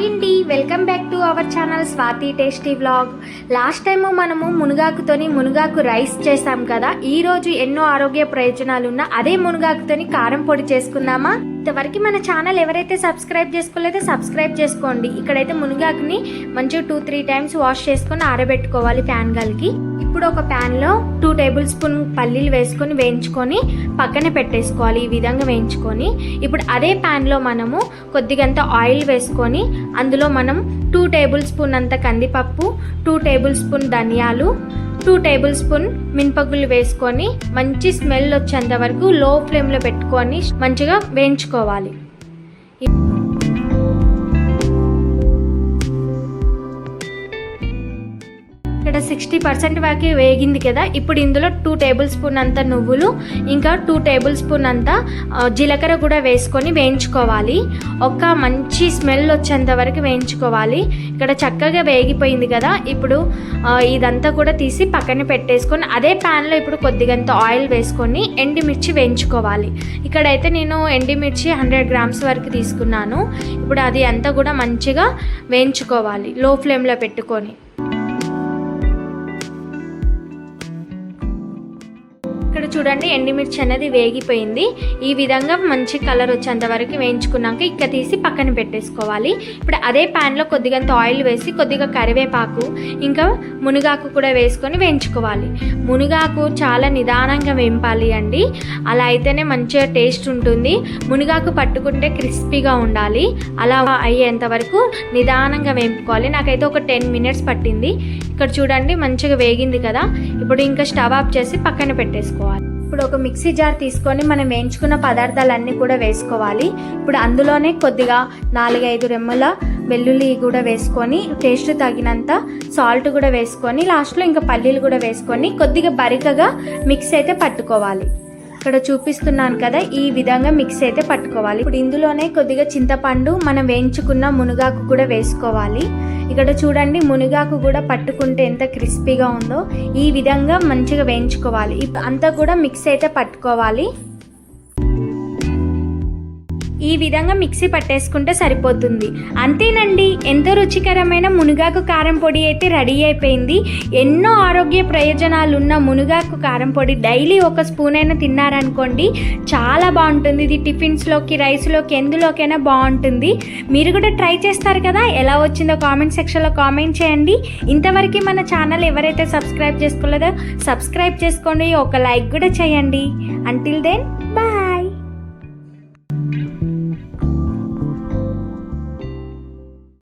Hi అండి welcome back to our channel Swathi tasty vlog last time మనము మునగాకుతోని మునగాకు రైస్ చేసాం కదా. ఈ రోజు ఎన్నో ఆరోగ్య ప్రయోజనాలు ఉన్న అదే మునగాకుతోని కారం పొడి చేసుకుందామా? ఇంతవరకు మన ఛానల్ ఎవరైతే సబ్స్క్రైబ్ చేసుకోలేదో సబ్స్క్రైబ్ చేసుకోండి. ఇక్కడైతే మునగాకుని మంచిగా టూ త్రీ టైమ్స్ వాష్ చేసుకొని ఆరబెట్టుకోవాలి ఫ్యాన్ గల్కి ఇప్పుడు ఒక ప్యాన్లో టూ టేబుల్ స్పూన్ పల్లీలు వేసుకొని వేయించుకొని పక్కన పెట్టేసుకోవాలి ఈ విధంగా వేయించుకొని. ఇప్పుడు అదే ప్యాన్లో మనము కొద్దిగంత ఆయిల్ వేసుకొని అందులో మనం టూ టేబుల్ స్పూన్ అంత కందిపప్పు టూ టేబుల్ స్పూన్ ధనియాలు టూ టేబుల్ స్పూన్ మినపగుళ్ళు వేసుకొని మంచి స్మెల్ వచ్చేంత వరకు లో ఫ్లేమ్లో పెట్టుకొని మంచిగా వేయించుకోవాలి. సిక్స్టీ పర్సెంట్ వరకు వేగింది కదా. ఇప్పుడు ఇందులో టూ టేబుల్ స్పూన్ అంత నువ్వులు ఇంకా టూ టేబుల్ స్పూన్ అంత జీలకర్ర కూడా వేసుకొని వేయించుకోవాలి. ఒక మంచి స్మెల్ వచ్చేంత వరకు వేయించుకోవాలి. ఇక్కడ చక్కగా వేగిపోయింది కదా. ఇప్పుడు ఇదంతా కూడా తీసి పక్కన పెట్టేసుకొని అదే ప్యాన్లో ఇప్పుడు కొద్దిగంత ఆయిల్ వేసుకొని ఎండిమిర్చి వేయించుకోవాలి. ఇక్కడైతే నేను ఎండిమిర్చి హండ్రెడ్ గ్రామ్స్ వరకు తీసుకున్నాను. ఇప్పుడు అది అంతా కూడా మంచిగా వేయించుకోవాలి లో ఫ్లేమ్లో పెట్టుకొని. చూడండి ఎండిమిర్చి అనేది వేగిపోయింది. ఈ విధంగా మంచి కలర్ వచ్చేంత వరకు వేయించుకున్నాక ఇక్క తీసి పక్కన పెట్టేసుకోవాలి. ఇప్పుడు అదే ప్యాన్లో కొద్దిగంత ఆయిల్ వేసి కొద్దిగా కరివేపాకు ఇంకా మునగాకు కూడా వేసుకొని వేయించుకోవాలి. మునగాకు చాలా నిదానంగా వేంపాలి అండి. అలా అయితేనే మంచిగా టేస్ట్ ఉంటుంది. మునగాకు పట్టుకుంటే క్రిస్పీగా ఉండాలి. అలా అయ్యేంత వరకు నిదానంగా వేంపుకోవాలి నాకైతే ఒక టెన్ మినిట్స్ పట్టింది. ఇక్కడ చూడండి మంచిగా వేగింది కదా. ఇప్పుడు ఇంకా స్టవ్ ఆఫ్ చేసి పక్కన పెట్టేసుకోవాలి. ఇప్పుడు ఒక మిక్సీ జార్ తీసుకొని మనం వేయించుకున్న పదార్థాలన్నీ కూడా వేసుకోవాలి. ఇప్పుడు అందులోనే కొద్దిగా నాలుగైదు రెమ్మల వెల్లుల్లి కూడా వేసుకొని టేస్ట్ తగినంత సాల్ట్ కూడా వేసుకొని లాస్ట్లో ఇంకా పల్లీలు కూడా వేసుకొని కొద్దిగా బరికగా మిక్స్ అయితే పట్టుకోవాలి. ఇక్కడ చూపిస్తున్నాను కదా ఈ విధంగా మిక్స్ అయితే పట్టుకోవాలి. ఇప్పుడు ఇందులోనే కొద్దిగా చింతపండు మనం వేయించుకున్న మునగాకు కూడా వేసుకోవాలి. ఇక్కడ చూడండి మునగాకు కూడా పట్టుకుంటే ఎంత క్రిస్పీగా ఉందో. ఈ విధంగా మంచిగా వేయించుకోవాలి. అంతా కూడా మిక్స్ అయితే పట్టుకోవాలి. ఈ విధంగా మిక్సీ పట్టేసుకుంటే సరిపోతుంది. అంతేనండి ఎంతో రుచికరమైన మునగాకు కారం పొడి అయితే రెడీ అయిపోయింది. ఎన్నో ఆరోగ్య ప్రయోజనాలు ఉన్న మునగాకు కారం పొడి డైలీ ఒక స్పూన్ అయినా తిన్నారనుకోండి చాలా బాగుంటుంది. ఇది టిఫిన్స్లోకి రైస్లోకి ఎందులోకైనా బాగుంటుంది. మీరు కూడా ట్రై చేస్తారు కదా? ఎలా వచ్చిందో కామెంట్ సెక్షన్లో కామెంట్ చేయండి. ఇంతవరకు మన ఛానల్ ఎవరైతే సబ్స్క్రైబ్ చేసుకోలేదో సబ్స్క్రైబ్ చేసుకోండి. ఒక లైక్ కూడా చేయండి. Until then